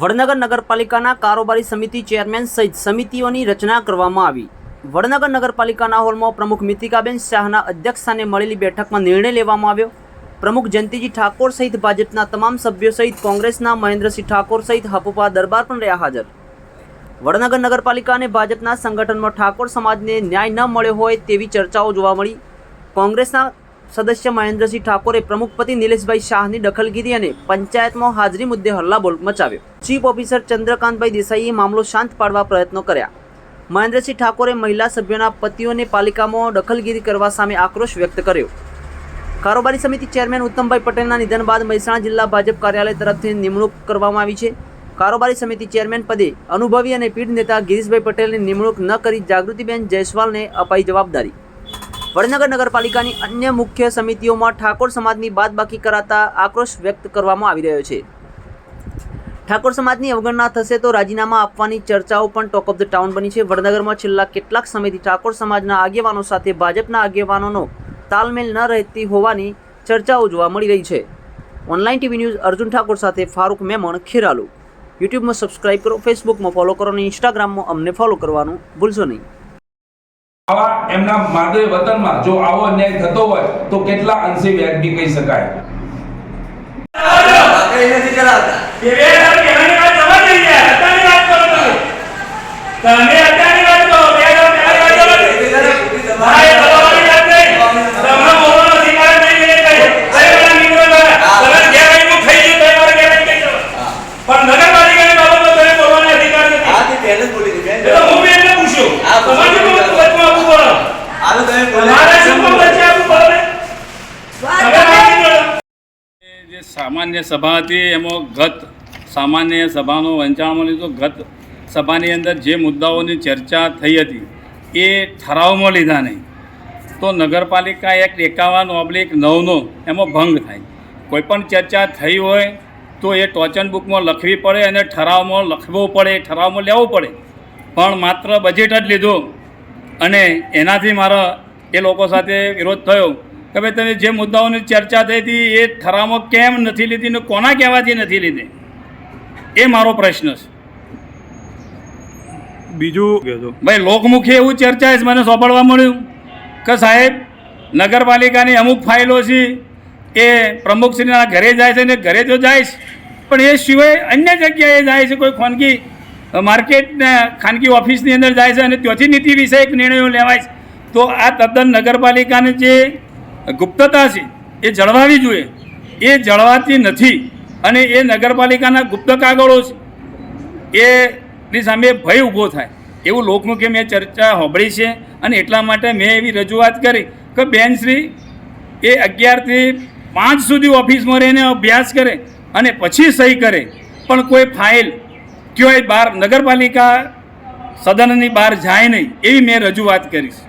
વડનગર નગરપાલિકાના કારોબારી સમિતિ ચેરમેન સહિત સમિતિઓની રચના કરવામાં આવી. વડનગર નગરપાલિકાના હોલમાં પ્રમુખ મિતિકાબેન શાહના અધ્યક્ષસ્થાને મળેલી બેઠકમાં નિર્ણય લેવામાં આવ્યો. પ્રમુખ જયંતિજી ઠાકોર સહિત ભાજપના તમામ સભ્યો સહિત કોંગ્રેસના મહેન્દ્રસિંહ ઠાકોર સહિત હપુપા દરબાર પણ રહ્યા હાજર. વડનગર નગરપાલિકા અને ભાજપના સંગઠનમાં ઠાકોર સમાજને ન્યાય ન મળ્યો હોય તેવી ચર્ચાઓ જોવા મળી. કોંગ્રેસના સદસ્ય મહેન્દ્રસિંહ ઠાકોરે પ્રમુખપતિ નિલેશભાઈ શાહની દખલગીરી અને પંચાયતમાં હાજરી મુદ્દે હલ્લાબોલ મચાવ્યો. ચીફ ઓફિસર ચંદ્રકાંતભાઈ દેસાઈએ મામલો શાંત પાડવા પ્રયત્નો કર્યા. મહેન્દ્રસિંહ ઠાકોરે મહિલા સભ્યોના પતિઓને પાલિકામાં દખલગીરી કરવા સામે આક્રોશ વ્યક્ત કર્યો. કારોબારી સમિતિ ચેરમેન ઉત્તમભાઈ પટેલના નિધન બાદ મહેસાણા જિલ્લા ભાજપ કાર્યાલય તરફથી નિમણૂક કરવામાં આવી છે. કારોબારી સમિતિ ચેરમેન પદે અનુભવી અને પીઢ નેતા ગિરીશભાઈ પટેલની નિમણૂક ન કરી જાગૃતિબેન જયસ્વાલને અપાઈ જવાબદારી. વડનગર નગરપાલિકાની અન્ય મુખ્ય સમિતિઓમાં ઠાકોર સમાજની બાદબાકી કરાતા આક્રોશ વ્યક્ત કરવામાં આવી રહ્યો છે. ઠાકોર સમાજની અવગણના થશે તો રાજીનામા આપવાની ચર્ચાઓ પણ ટોક ઓફ ધ ટાઉન બની છે. વડનગરમાં છેલ્લા કેટલાક સમયથી ઠાકોર સમાજના આગેવાનો સાથે ભાજપના આગેવાનોનો તાલમેલ ન રહેતી હોવાની ચર્ચાઓ જોવા મળી રહી છે. Online TV news Arjun Thakor સાથે ફારૂક મેમણ, ખેરાલુ. યુટ્યુબમાં સબસ્ક્રાઇબ કરો ફેસબુકમાં ફોલો કરો અને ઇન્સ્ટાગ્રામમાં અમને ફોલો કરવાનું ભૂલશો નહીં. આવા એમના માદરે વતનમાં જો આવો અન્યાય થતો હોય તો કેટલા અંશે વ્યાજબી કહી શકાય. પણ નગરપાલિકાની બાબતમાં તમે બોલવાનો અધિકાર નથી. આ તે પહેલે જ બોલી દીધી હું બી એટલે પૂછ્યું. હા, તમારે શું વચમાં આપવું પડે? હાલો તમે શું. જે સામાન્ય સભા હતી એમાં ગત સામાન્ય સભાનો વંચાણમાં લીધો. ગત સભાની અંદર જે મુદ્દાઓની ચર્ચા થઈ હતી એ ઠરાવમાં લીધા નહીં. તો નગરપાલિકા એક્ટ એકાવન ઓબ્લિક નવનો એમાં ભંગ થાય. કોઈપણ ચર્ચા થઈ હોય તો એ ટોચન બુકમાં લખવી પડે અને ઠરાવમાં લખવો પડે ઠરાવમાં લેવો પડે. પણ માત્ર બજેટ જ લીધું. અને એનાથી મારા એ લોકો સાથે વિરોધ થયો કે ભાઈ તમે જે મુદ્દાઓની ચર્ચા થઈ હતી એ ઠરાવમાં કેમ નથી લીધી ને કોના કહેવાથી નથી લીધી? એ મારો પ્રશ્ન છે. બીજું ભાઈ લોકમુખી એવું ચર્ચા છે મને સોંપડવા મળ્યું કે સાહેબ નગરપાલિકાની અમુક ફાઇલો છે એ પ્રમુખશ્રીના ઘરે જાય છે ને ઘરે તો જાય છે પણ એ સિવાય અન્ય જગ્યાએ જાય છે કોઈ ખાનગી માર્કેટ ને ખાનગી ઓફિસની અંદર જાય છે અને ત્યાંથી નીતિ વિષયક નિર્ણયો લેવાય છે. તો આ તદ્દન નગરપાલિકાની જે ગુપ્તતા છે, એ જળવાવી જોઈએ. એ જળવાતી નથી અને એ નગરપાલિકાના ગુપ્ત કાગળો છે. એની સામે ભય ઊભો થાય. એવું લોકમુખે મેં ચર્ચા હોંભળી છે અને એટલા માટે મેં એવી રજૂઆત કરી કે બેનશ્રી એ અગિયારથી પાંચ સુધી ઓફિસમાં રહીને અભ્યાસ કરે અને પછી સહી કરે. પણ કોઈ ફાઇલ ક્યાંય બહાર નગરપાલિકા સદનની બહાર જાય નહીં એવી મેં રજૂઆત કરીશ